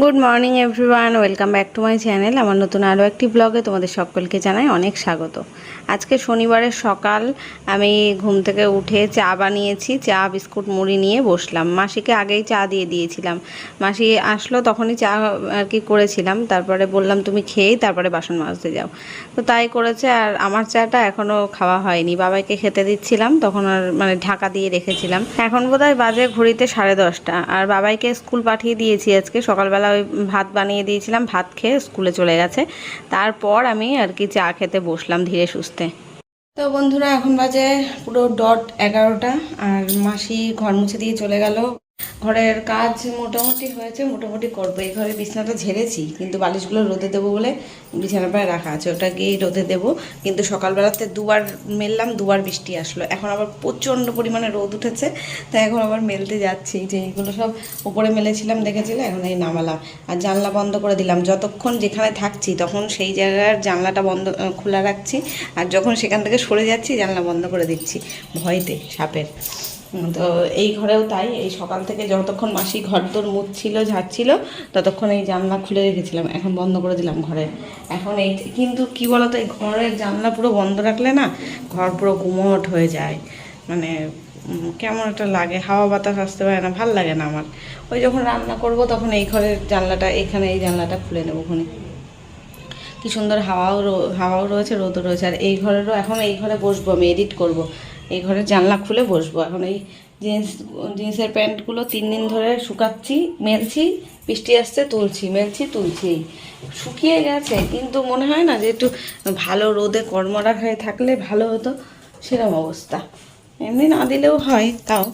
Good morning everyone welcome back to my channel আমার নতুন আরও একটি ব্লগে তোমাদের সকলকে জানাই অনেক স্বাগত। আজকে শনিবারের সকাল, আমি ঘুম থেকে উঠে চা বানিয়েছি, চা, বিস্কুট, মুড়ি নিয়ে বসলাম। মাসিকে আগেই চা দিয়ে দিয়েছিলাম। মাসি আসলো, তখনই চা আর কি করেছিলাম। তারপরে বললাম, তুমি খেয়েই তারপরে বাসন মাজতে যাও। তো তাই করেছে, আর আমার চাটা এখনও খাওয়া হয়নি। বাবাইকে খেতে দিচ্ছিলাম, তখন আর মানে ঢাকা দিয়ে রেখেছিলাম। এখন বোধহয় বাজে ঘড়িতে সাড়ে দশটা, আর বাবাইকে স্কুল পাঠিয়ে দিয়েছি আজকে। সকালবেলা ওই ভাত বানিয়ে দিয়েছিলাম, ভাত খেয়ে স্কুলে চলে গেছে। তারপর আমি আর কি চা খেতে বসলাম ধীরে সুস্থে। তো বন্ধুরা, এখন বাজে পুরো ডট এগারোটা, আর মাসি ঘর মুছে দিয়ে চলে গেল। ঘরের কাজ মোটামুটি হয়েছে, মোটামুটি করব। এই ঘরে বিছানাটা ঝেড়েছি, কিন্তু বালিশগুলো রোদে দেবো বলে বিছানা পায়ে রাখা আছে, ওটা গিয়েই রোদে দেবো। কিন্তু সকালবেলাতে দুবার মেললাম, দুবার বৃষ্টি আসলো। এখন আবার প্রচণ্ড পরিমাণে রোদ উঠেছে, তাই এখন আবার মেলতে যাচ্ছি। যে এইগুলো সব উপরে মেলেছিলাম, দেখেছিলে? এখন এই নামালাম। আর জানলা বন্ধ করে দিলাম। যতক্ষণ যেখানে থাকছি, তখন সেই জায়গার জানলাটা বন্ধ, খোলা রাখছি। আর যখন সেখান থেকে সরে যাচ্ছি, জানলা বন্ধ করে দিচ্ছি। ভয়তে, সাপের। তো এই ঘরেও তাই, এই সকাল থেকে যতক্ষণ মাসি ঘর দোর মুছছিল, ঝাড়ছিল, ততক্ষণ এই জানলা খুলে রেখেছিলাম, এখন বন্ধ করে দিলাম ঘরে। এখন এই, কিন্তু কি বলতো, এই ঘরের জানলা পুরো বন্ধ রাখলে না, ঘর পুরো গুমট হয়ে যায়। মানে কেমন একটা লাগে, হাওয়া বাতাস আসতে পারে না, ভালো লাগে না আমার। ওই যখন রান্না করব, তখন এই ঘরের জানলাটা, এখানে এই জানলাটা খুলে নেব ওখানে কি সুন্দর হাওয়াও হাওয়াও রয়েছে, রোদও রয়েছে, আর এই ঘরেরও, এখন এই ঘরে বসবো, আমি এডিট করব। এই ঘরের জানলা খুলে বসবো। এখন এই জিন্স, জিন্সের প্যান্টগুলো তিন দিন ধরে শুকাচ্ছি, মেলছি, বৃষ্টি আসছে, তুলছি, মেলছি, তুলছি। শুকিয়ে গেছে, কিন্তু মনে হয় না যে একটু ভালো রোদে কর্মরা হয়ে থাকলে ভালো হতো সেরকম অবস্থা। এমনি না দিলেও হয়, তাও।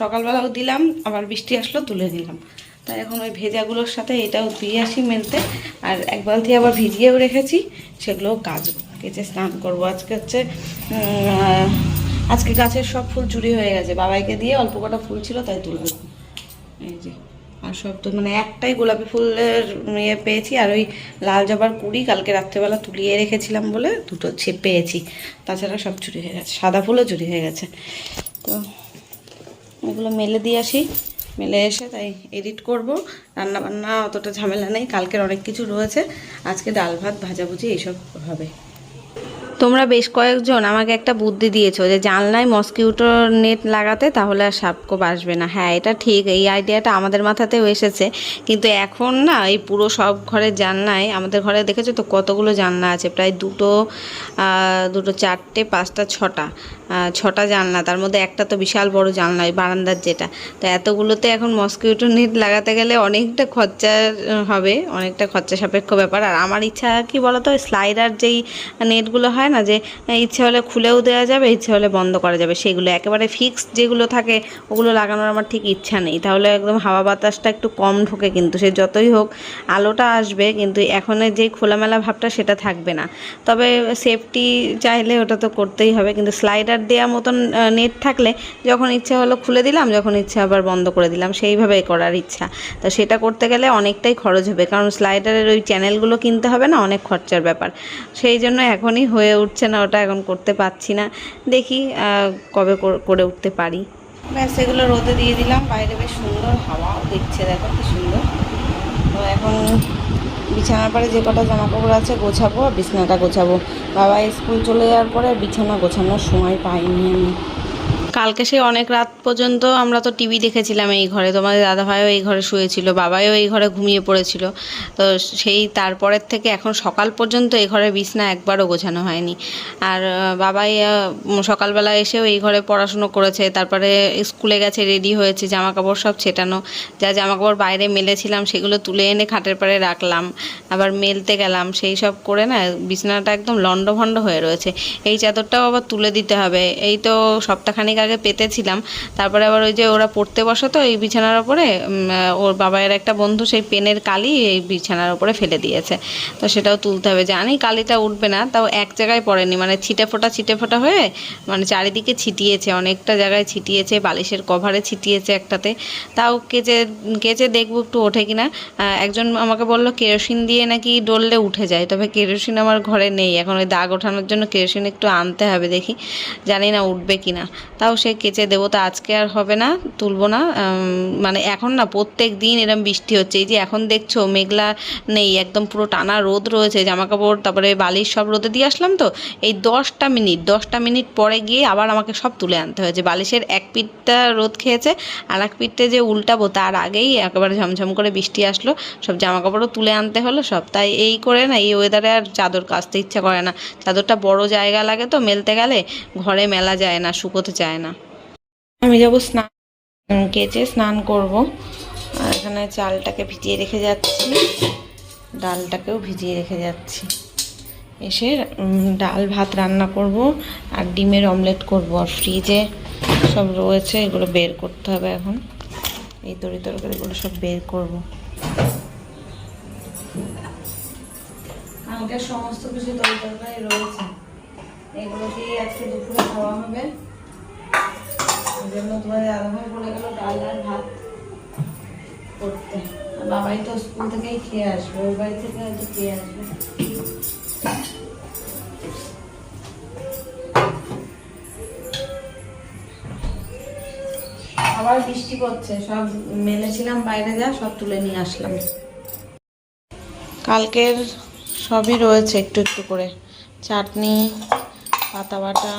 সকালবেলাও দিলাম, আবার বৃষ্টি আসলো, তুলে দিলাম তাই এখন ওই ভেজাগুলোর সাথে এটাও দিয়ে আসি মেলতে, আর এক বালতি আবার ভিজিয়েও রেখেছি, সেগুলোও কাচবো। কেচে স্নান করব। আজকে হচ্ছে আজকে গাছের সব ফুল চুরি হয়ে গেছে। বাবাইকে দিয়ে অল্প কটা ফুল ছিল, তাই তুললাম এই যে, আর সব তো মানে একটাই গোলাপি ফুলের ইয়ে পেয়েছি, আর ওই লাল জবার কুড়ি কালকে রাত্রেবেলা তুলিয়ে রেখেছিলাম বলে দুটো পেয়েছি। তাছাড়া সব চুরি হয়ে গেছে, সাদা ফুলও চুরি হয়ে গেছে। তো এগুলো মেলে দিয়ে আসি, মেলে এসে তাই এডিট করব। রান্না বান্না অতটা ঝামেলা নেই, কালকের অনেক কিছু রয়েছে। আজকে ডাল ভাত, ভাজাভুজি, এইসব হবে। তোমরা বেশ কয়েকজন আমাকে একটা বুদ্ধি দিয়েছ যে জানলায় মসকিউটো নেট লাগাতে তাহলে আর সাপকোপ আসবে না। হ্যাঁ এটা ঠিক, এই আইডিয়াটা আমাদের মাথাতেও এসেছে। কিন্তু এখন না, এই পুরো সব ঘরের জানলায়, আমাদের ঘরে দেখেছ তো কতগুলো জানলা আছে? প্রায় দুটো দুটো চারটে, পাঁচটা, ছটা ছটা জানলা। তার মধ্যে একটা তো বিশাল বড় জানলা, ওই বারান্দার যেটা। তো এতগুলোতে এখন মসকিউটো নেট লাগাতে গেলে অনেকটা খরচা হবে, অনেকটা খরচা সাপেক্ষ ব্যাপার। আর আমার ইচ্ছা কি বলতো স্লাইডার যেই নেটগুলো হয় না যে ইচ্ছে হলে খুলেও দেওয়া যাবে, ইচ্ছে হলে বন্ধ করা যাবে। সেগুলো একেবারে ফিক্সড যেগুলো থাকে, ওগুলো লাগানোর আমার ঠিক ইচ্ছা নেই। তাহলে একদম হাওয়া বাতাসটা একটু কম ঢোকে কিন্তু, সে যতই হোক আলোটা আসবে কিন্তু এখনের যেই খোলামেলা ভাবটা সেটা থাকবে না। তবে সেফটি চাইলে ওটা তো করতেই হবে, কিন্তু স্লাইডার দেওয়া মতন নেট থাকলে যখন ইচ্ছা হলো খুলে দিলাম, যখন ইচ্ছা আবার বন্ধ করে দিলাম, সেইভাবে করার ইচ্ছা। তো সেটা করতে গেলে অনেকটাই খরচ হবে, কারণ স্লাইডারের ওই চ্যানেলগুলো কিনতে হবে না, অনেক খরচার ব্যাপার। সেই জন্য এখনই হয়ে উঠছে না, ওটা এখন করতে পারছি না। দেখি কবে কর- উঠতে পারি। ব্যাস, এগুলো রোদে দিয়ে দিলাম। বাইরে বেশ সুন্দর হাওয়া, দেখছে দেখো কি সুন্দর। তো এখন বিছানার পরে যে কটা জামা কাপড় আছে গোছাবো আর বিছানাটা গোছাবো। বাবা স্কুল চলে যাওয়ার পরে বিছানা গোছানোর সময় পাইনি আমি। কালকে সেই অনেক রাত পর্যন্ত আমরা তো টিভি দেখেছিলাম এই ঘরে। তোমাদের দাদাভাইও এই ঘরে শুয়েছিল, বাবাইও এই ঘরে ঘুমিয়ে পড়েছিল। তো সেই তারপরের থেকে এখন সকাল পর্যন্ত এই ঘরে বিছনা একবারও গোছানো হয়নি। আর বাবাই সকালবেলা এসেও এই ঘরে পড়াশুনো করেছে, তারপরে স্কুলে গেছে, রেডি হয়েছে জামা কাপড় সব ছেটানো। যা জামা কাপড় বাইরে মেলেছিলাম, সেগুলো তুলে এনে খাটের পাড়ে রাখলাম। আবার মেলতে গেলাম, সেই সব করে না, বিছানাটা একদম লণ্ডভণ্ড হয়ে রয়েছে। এই চাদরটাও আবার তুলে দিতে হবে। এই তো সপ্তাহখানিক আগে পেতেছিলাম। তারপরে আবার ওই যে ওরা পড়তে বসে তো এই বিছানার ওপরে ওর বাবায়ের একটা বন্ধু সেই পেনের কালি এই বিছানার ওপরে ফেলে দিয়েছে। তো সেটাও তুলতে হবে। জানি কালিটা উঠবে না, তাও এক জায়গায় পড়েনি। মানে ছিটে ফোটা ছিটে ফোটা হয়ে মানে চারিদিকে ছিটিয়েছে, অনেকটা জায়গায় ছিটিয়েছে, বালিশের কভারে ছিটিয়েছে একটাতে। তাও কেচে কেচে দেখব একটু ওঠে কিনা। একজন আমাকে বলল, কেরোসিন দিয়ে নাকি ডললে উঠে যায়। তবে কেরোসিন আমার ঘরে নেই। এখন ওই দাগ ওঠানোর জন্য কেরোসিন একটু আনতে হবে দেখি। জানি না উঠবে কিনা। তাও তাও সে কেচে দেবো, তো আজকে আর হবে না, তুলবো না। মানে এখন না প্রত্যেক দিন এরম বৃষ্টি হচ্ছে। এই যে এখন দেখছ মেঘলা নেই, একদম পুরো টানা রোদ রয়েছে জামা কাপড় তারপরে বালির সব রোদে দিয়ে আসলাম তো। এই দশটা মিনিট দশটা মিনিট পরে গিয়ে আবার আমাকে সব তুলে আনতে হয়েছে। বালিশের এক পিঠটা রোদ খেয়েছে আর এক পিঠটা যে উল্টাবো, তার আগেই একেবারে ঝমঝম করে বৃষ্টি আসলো। সব জামা কাপড়ও তুলে আনতে হলো সব। তাই এই করে না, এই ওয়েদারে আর চাদর কাচতে ইচ্ছা করে না। চাদরটা বড় জায়গা লাগে তো, মেলতে গেলে ঘরে মেলা যায় না, শুকোতে চায় না। আমি যাব স্নান কেচে স্নান করব। আর এখানে চালটাকে ভিজিয়ে রেখে যাচ্ছি। ডালটাকেও ভিজিয়ে রেখে যাচ্ছি। এসে ডাল ভাত রান্না করব আর ডিমের অমলেট করব। আর ফ্রিজে সব রয়েছে, এগুলো বের করতে হবে এখন। এই তরি তরকারিগুলো সব বের করব। সমস্ত কিছু তরি তরকারি রয়েছে। এগুলো দিয়ে আজকে দুপুরে খাওয়া হবে। জন্য তোমার দাদাভাই বলে গেল ডাল আর ভাত করতে। বাবাই তো স্কুল থেকেই খেয়ে আসবে ওই বাড়ি থেকে হয়তো খেয়ে আসবে। আবার বৃষ্টি পড়ছে, সব মেলেছিলাম বাইরে যা, সব তুলে নিয়ে আসলাম। কালকের সবই রয়েছে একটু একটু করে। চাটনি, পাতা বাটা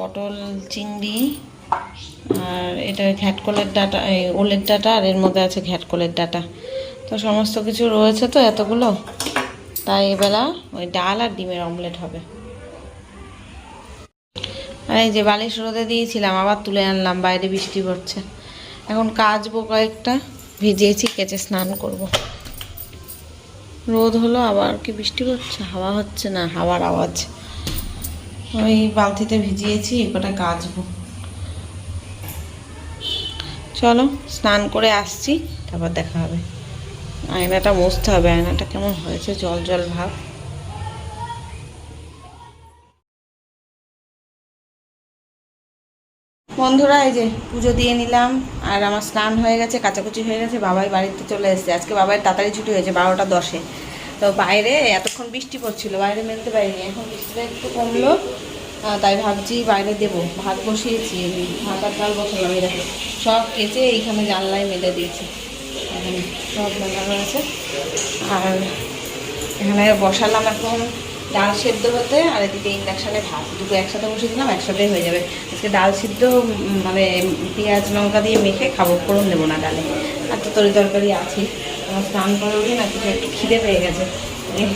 পটল, চিংড়ি, আর এটা ঘ্যাটকলের ডাটা, এই ওলের ডাটা, আর এর মধ্যে আছে ঘ্যাটকলের ডাটা। তো সমস্ত কিছু রয়েছে তো এতগুলো? তাই এবেলা ওই ডাল আর ডিমের অমলেট হবে। আর এই যে বালিশ রোদে দিয়েছিলাম, আবার তুলে আনলাম, বাইরে বৃষ্টি পড়ছে। এখন কাচবো কয়েকটা, ভিজিয়েছি, কেচে স্নান করব। রোদ হলো, আবার কি বৃষ্টি পড়ছে? হাওয়া হচ্ছে না, হাওয়ার আওয়াজ। ওই বালতিতে ভিজিয়েছি কটা কাচবো চলো, স্নান করে আসছি, তারপর দেখা হবে। আয়নাটা মুছতে হবে, আয়নাটা কেমন হয়েছে, জল জল ভাব। বন্ধুরা, এই যে পুজো দিয়ে নিলাম, আর আমার স্নান হয়ে গেছে, কাচাকুচি হয়ে গেছে, বাবাই বাড়িতে চলে এসেছে। আজকে বাবাই তাড়াতাড়ি ছুটি হয়েছে, বারোটা দশে। তো বাইরে এতক্ষণ বৃষ্টি পড়ছিল, বাইরে মেলতে পারিনি। এখন বৃষ্টিটা একটু কমলো তাই ভাবছি বাইরে দেব। ভাত বসিয়েছি ভাত আর ডাল বসালাম, এই দেখো, সব কেচে এইখানে জানলায় মেলে দিয়েছি। সব মেলা আছে। আর এখানে বসালাম এখন ডাল সেদ্ধ হতে, আর এদিকে ইন্ডাকশানে ভাত। দুটো একসাথে বসিয়ে দিলাম একসাথেই হয়ে যাবে। আজকে ডাল সিদ্ধ মানে পেঁয়াজ লঙ্কা দিয়ে মেখে খাব, ফোড়ন দেবো না ডালে। আর তো তরি তরকারি আছে আমার স্নান করে উঠে না কিছু একটু খিদে পেয়ে গেছে? এই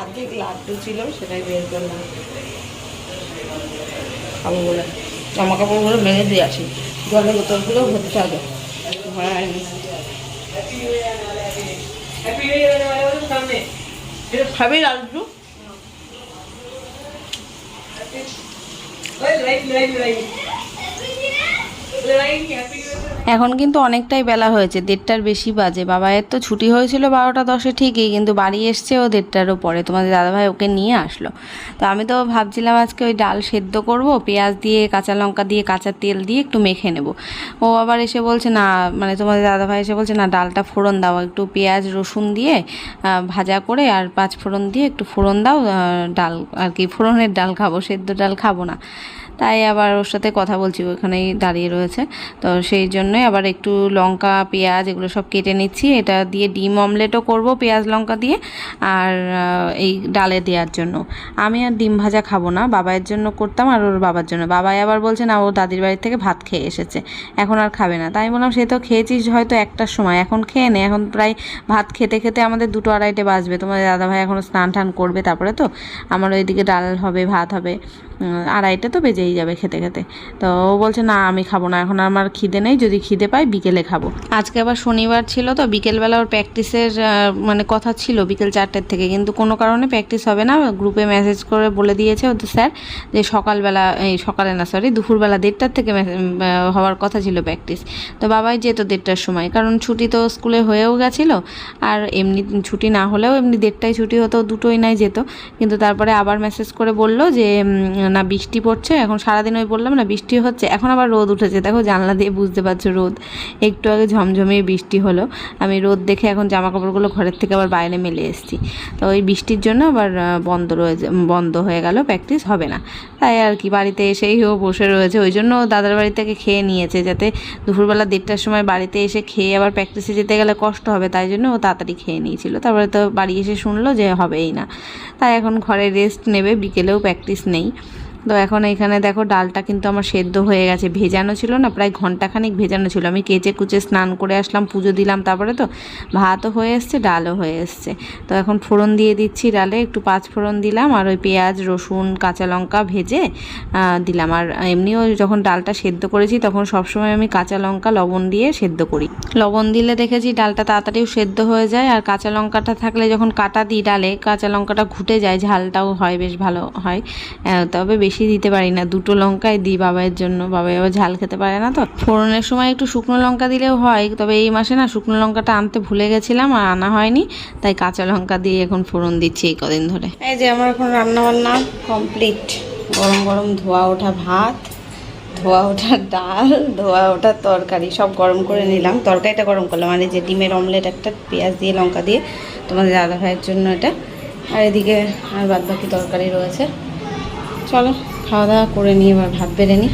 অর্ধেক লাড্ডু ছিল, সেটাই বের করলাম। খাব বলে জামা কাপড়গুলো মেরে দিয়ে আসি। জলের বোতলগুলো ভরতে হবে। ভরা হয়নি। খাবে লাড্ডু? এখন কিন্তু অনেকটাই বেলা হয়েছে, দেড়টার বেশি বাজে। বাবায়ের তো ছুটি হয়েছিল বারোটা দশে ঠিকই, কিন্তু বাড়ি এসছে ও দেড়টারও পরে তোমাদের দাদাভাই ওকে নিয়ে আসলো। তো আমি তো ভাবছিলাম আজকে ওই ডাল সেদ্ধ করব, পেঁয়াজ দিয়ে, কাঁচা লঙ্কা দিয়ে, কাঁচা তেল দিয়ে একটু মেখে নেব। ও আবার এসে বলছে, না মানে তোমাদের দাদাভাই এসে বলছে, না, ডালটা ফোড়ন দাও, একটু পেঁয়াজ, রসুন দিয়ে ভাজা করে আর পাঁচ ফোড়ন দিয়ে একটু ফোড়ন দাও ডাল, আর কি ফোড়নের ডাল খাব, সেদ্ধ ডাল খাব না। তাই আবার ওর সাথে কথা বলছি, ওখানেই দাঁড়িয়ে রয়েছে। তো সেই জন্যই আবার একটু লঙ্কা, পেঁয়াজ এগুলো সব কেটে নিচ্ছি। এটা দিয়ে ডিম অমলেটও করব পেঁয়াজ লঙ্কা দিয়ে আর এই ডালে দেওয়ার জন্য। আমি আর ডিম ভাজা খাব না বাবাইয়ের জন্য করতাম আর ওর বাবার জন্য। বাবাই আবার বলছে, না, ও দাদির বাড়ির থেকে ভাত খেয়ে এসেছে। এখন আর খাবে না। তাই বললাম, সে তো খেয়েছিস হয়তো একটার সময়, এখন খেয়ে নে। এখন প্রায় ভাত খেতে খেতে আমাদের দুটো আড়াইটে বাজবে। তোমার দাদাভাই এখনও স্নান টান করবে তারপরে তো? আমার ওইদিকে ডাল হবে, ভাত হবে। আড়াইটে তো বেজেই যাবে খেতে খেতে। তো ও বলছে, না, আমি খাব না। এখন আমার খিদে নেই, যদি খিদে পাই বিকেলে খাব। আজকে আবার শনিবার ছিল তো, বিকেলবেলা ওর প্র্যাকটিসের মানে কথা ছিল বিকেল চারটের থেকে। কিন্তু কোনো কারণে প্র্যাকটিস হবে না। গ্রুপে মেসেজ করে বলে দিয়েছে ওদের স্যার যে সকালবেলা, এই সকালে না সরি দুপুরবেলা দেড়টার থেকে হওয়ার কথা ছিল প্র্যাকটিস তো বাবাই যেত দেড়টার সময়, কারণ ছুটি তো স্কুলে হয়েও গেছিল। আর এমনি ছুটি না হলেও এমনি দেড়টায় ছুটি হতো দুটোই নাই যেত। কিন্তু তারপরে আবার মেসেজ করে বলল যে না বৃষ্টি পড়ছে, এখন সারাদিন ওই বললাম না বৃষ্টি হচ্ছে, এখন আবার রোদ উঠেছে। দেখো জানলা দিয়ে বুঝতে পারছ রোদ। একটু আগে ঝমঝমিয়ে বৃষ্টি হলো। আমি রোদ দেখে এখন জামা কাপড়গুলো ঘরের থেকে আবার বাইরে মেলে এসেছি। তো ওই বৃষ্টির জন্য আবার বন্ধ রয়েছে, বন্ধ হয়ে গেল প্র্যাকটিস হবে না। তাই আর কি, বাড়িতে এসেই ও বসে রয়েছে। ওই জন্য দাদার বাড়ি থেকে খেয়ে নিয়েছে যাতে দুপুরবেলা দেড়টার সময় বাড়িতে এসে খেয়ে আবার প্র্যাকটিসে যেতে গেলে কষ্ট হবে, তাই জন্য ও তাড়াতাড়ি খেয়ে নিয়েছিল। তারপরে তো বাড়ি এসে শুনলো যে হবেই না। তাই এখন ঘরে রেস্ট নেবে, বিকেলেও প্র্যাকটিস নেই। তো এখন এখানে দেখো ডালটা কিন্তু আমার সেদ্ধ হয়ে গেছে। ভেজানো ছিল না, প্রায় ঘন্টাখানিক ভেজানো ছিল। আমি কেচে কুচে স্নান করে আসলাম, পুজো দিলাম তারপরে তো ভাতও হয়ে এসছে, ডালও হয়ে এসছে। তো এখন ফোড়ন দিয়ে দিচ্ছি ডালে, একটু পাঁচ ফোড়ন দিলাম আর ওই পেঁয়াজ, রসুন, কাঁচা লঙ্কা ভেজে দিলাম। আর এমনিও যখন ডালটা সেদ্ধ করেছি তখন সবসময় আমি কাঁচা লঙ্কা, লবণ দিয়ে সেদ্ধ করি। লবণ দিলে দেখেছি ডালটা তাড়াতাড়িও সেদ্ধ হয়ে যায় আর কাঁচা লঙ্কাটা থাকলে যখন কাটা দিই ডালে, কাঁচা লঙ্কাটা ঘুটে যায়, ঝালটাও হয়, বেশ ভালো হয়। তবে বেশি দিতে পারি না। দুটো লঙ্কাই দিই বাবাইয়ের জন্য। বাবাই আবার ঝাল খেতে পারে না তো। ফোড়নের সময় একটু শুকনো লঙ্কা দিলেও হয়। তবে এই মাসে না শুকনো লঙ্কাটা আনতে ভুলে গেছিলাম আর আনা হয়নি। তাই কাঁচা লঙ্কা দিয়ে এখন ফোড়ন দিচ্ছি এই কদিন ধরে। এই যে আমার এখন রান্না বান্না কমপ্লিট গরম গরম ধোয়া ওঠা ভাত, ধোয়া ওঠা ডাল, ধোয়া ওঠা তরকারি। সব গরম করে নিলাম। তরকারিটা গরম করলাম। আর এই যে ডিমের অমলেট একটা, পেঁয়াজ দিয়ে লঙ্কা দিয়ে। তোমাদের দাদা ভাইয়ের জন্য এটা। আর এদিকে আর বাদ বাকি তরকারি রয়েছে। চলো খাওয়া দাওয়া করে নিয়ে এবার ভাত বেড়ে নিই।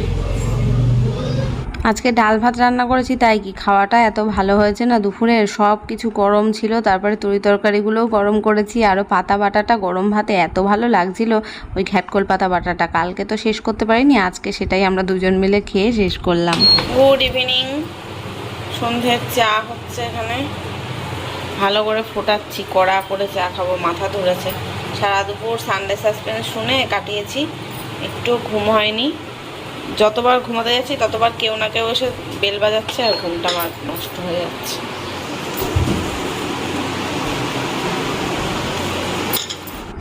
আজকে ডাল ভাত রান্না করেছি তাই কি খাওয়াটা এত ভালো হয়েছে না? দুপুরে সব কিছু গরম ছিল তারপরে তরি তরকারিগুলোও গরম করেছি আরও পাতা বাটাটা গরম ভাতে এত ভালো লাগছিল ওই ঘ্যাটকল পাতা বাটাটা। কালকে তো শেষ করতে পারিনি আজকে সেটাই আমরা দুজন মিলে খেয়ে শেষ করলাম। গুড ইভিনিং সন্ধ্যের চা হচ্ছে এখানে। ভালো করে ফোটাচ্ছি কড়া করে চা খাব মাথা ধরেছে। সারা দুপুর সানডে সাসপেন্স শুনে কাটিয়েছি। একটু ঘুম হয়নি। যতবার ঘুমাতে যাচ্ছি, ততবার কেউ না কেউ এসে বেল বাজাচ্ছে আর ঘুমটা আমার নষ্ট হয়ে যাচ্ছে।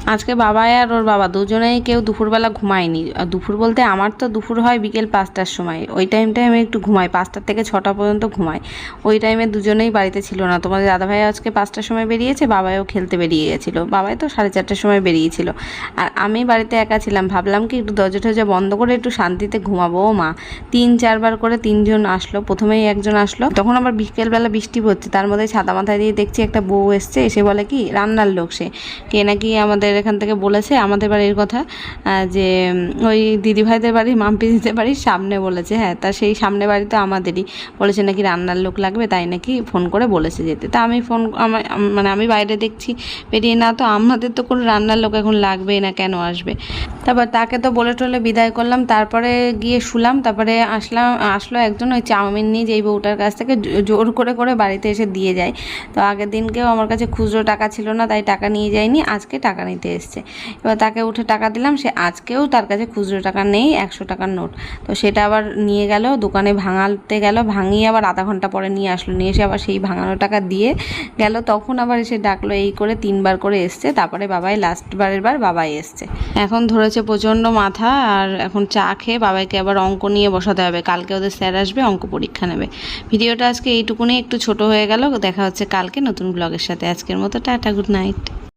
আজকে বাবাই আর ওর বাবা দুজনেই কেউ দুপুরবেলা ঘুমায়নি। দুপুর বলতে আমার তো দুপুর হয় বিকেল পাঁচটার সময়। ওই টাইমটায় আমি একটু ঘুমাই, পাঁচটার থেকে ছটা পর্যন্ত ঘুমাই। ওই টাইমে দুজনেই বাড়িতে ছিল না। তোমাদের দাদাভাই আজকে পাঁচটার সময় বেরিয়েছে, বাবাইও খেলতে বেরিয়ে গেছিল। বাবাই তো সাড়ে চারটার সময় বেরিয়েছিল। আর আমি বাড়িতে একা ছিলাম। ভাবলাম কি একটু দরজা টরজা বন্ধ করে একটু শান্তিতে ঘুমাবো ও মা। তিন চারবার করে তিনজন আসলো। প্রথমেই একজন আসলো। তখন আবার বিকেলবেলা বৃষ্টি পড়ছে। তার মধ্যে ছাতা মাথায় দিয়ে দেখছি একটা বউ এসছে। এসে বলে কি, রান্নার লোক সে। কে নাকি আমাদের এখান থেকে বলেছে, আমাদের বাড়ির কথা যে ওই দিদিভাইদের বাড়ি মাম্পি দিদির বাড়ির সামনে বলেছে হ্যাঁ তা সেই সামনে বাড়ি তো আমাদেরই। বলেছে নাকি রান্নার লোক লাগবে, তাই নাকি ফোন করে বলেছে যেতে। তা আমি ফোন আমার মানে আমি বাইরে দেখছি, বেরিয়ে না তো আমাদের তো কোনো রান্নার লোক এখন লাগবেই না, কেন আসবে? তারপর তাকে তো বলে টলে বিদায় করলাম, তারপরে গিয়ে শুলাম, তারপরে আসলাম, আসলো একজন ওই চাউমিন নিয়ে, যেই বউটার কাছ থেকে জোর করে করে বাড়িতে এসে দিয়ে যায়। তো আগের দিনকেও আমার কাছে খুচরো টাকা ছিল না, তাই টাকা নিয়ে যায়নি, আজকে টাকা নিতে এসছে। এবার তাকে উঠে টাকা দিলাম, সে আজকেও তার কাছে খুচরো টাকা নেই, একশো টাকার নোট। তো সেটা আবার নিয়ে গেল, দোকানে ভাঙাতে গেল, ভাঙিয়ে আবার আধা ঘণ্টা পরে নিয়ে আসলো। নিয়ে এসে আবার সেই ভাঙানো টাকা দিয়ে গেল। তখন আবার এসে ডাকলো, এই করে তিনবার করে এসছে। তারপরে বাবাই লাস্ট বারের বার বাবাই এসছে। এখন ধরেছে প্রচণ্ড মাথা, আর এখন চা খেয়ে বাবাইকে আবার অঙ্ক নিয়ে বসাতে হবে। কালকে ওদের স্যার আসবে, অঙ্ক পরীক্ষা নেবে। ভিডিওটা আজকে এইটুকুনি একটু ছোট হয়ে গেল। দেখা হচ্ছে কালকে নতুন ব্লগের সাথে। আজকের মতো টাটা গুড নাইট